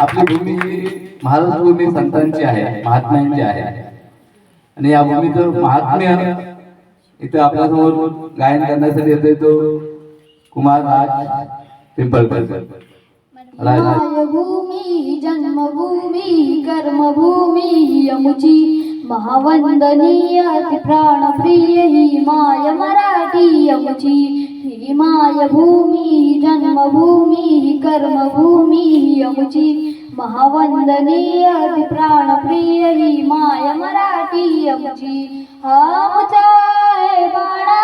आपली भूमी महाराज भूमी संतांची आहे, महात्म्यांची आहे. आणि या भूमीचं महात्म्य इथं आपल्यासमोर गायन करण्यासाठी येतोय तो कुमार राज पिंपळकर. मायभूमी, जन्मभूमी, कर्मभूमी, यमुची महावंदनीय ती प्राणप्रिय, ही माय मराठी यमुची. ही मायभूमी, जन्मभूमी, कर्मभूमी यमुची महावंदनीय ती प्राणप्रिय ही माय मराठी यमुची. आमचा आहे बाणा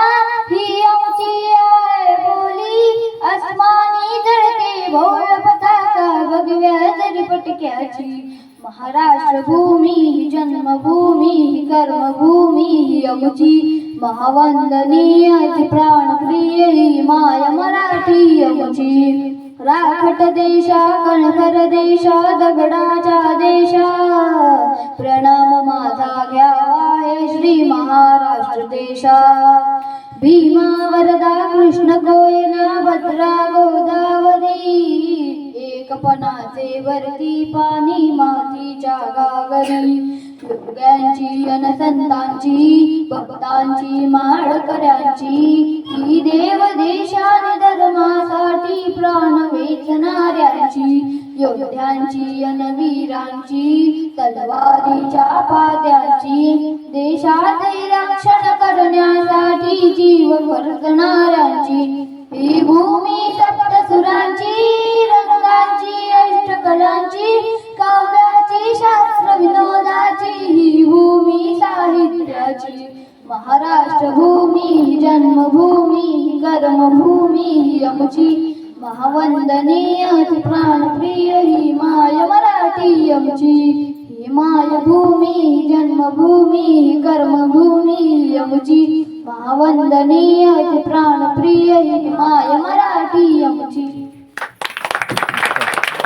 ही आमची आहे बोली. अस्मानी जळते भोळ पताका भगव्या जरी पटक्याची महाराष्ट्र भूमी जन्मभूमी कर्मभूमी अमुची महावंदनीय ती प्राणप्रिय ही माय मराठी अमुची राखट देशा कणखर देशा दगडाच्या देशा. प्रणाम माझा घ्यावा श्री महाराष्ट्र देशा. भीमा वरदा कृष्ण कोयना भद्रा गोदावरी. एकपणाचे वरती पाणी मातीच्या गागरी. योग्यांची अनसंतांची भक्तांची माळकऱ्यांची. ही योद्ध्यांची अनवीरांची, तलवारीच्या पात्याची देशाचे रक्षण करण्यासाठी जीव खर्चणाऱ्यांची ही भूमी सप्तसुरांची, रंगांची अष्टकलांची काव्याची, शास्त्र विनोदाची, ही भूमी साहित्याची. महाराष्ट्र भूमी जन्मभूमी, कर्मभूमी आमची महावंदनीय प्राणप्रिय ही माय मराठी आमची ही मायभूमी जन्मभूमी कर्मभूमी आमची महावंदनीय प्राणप्रिय ही माय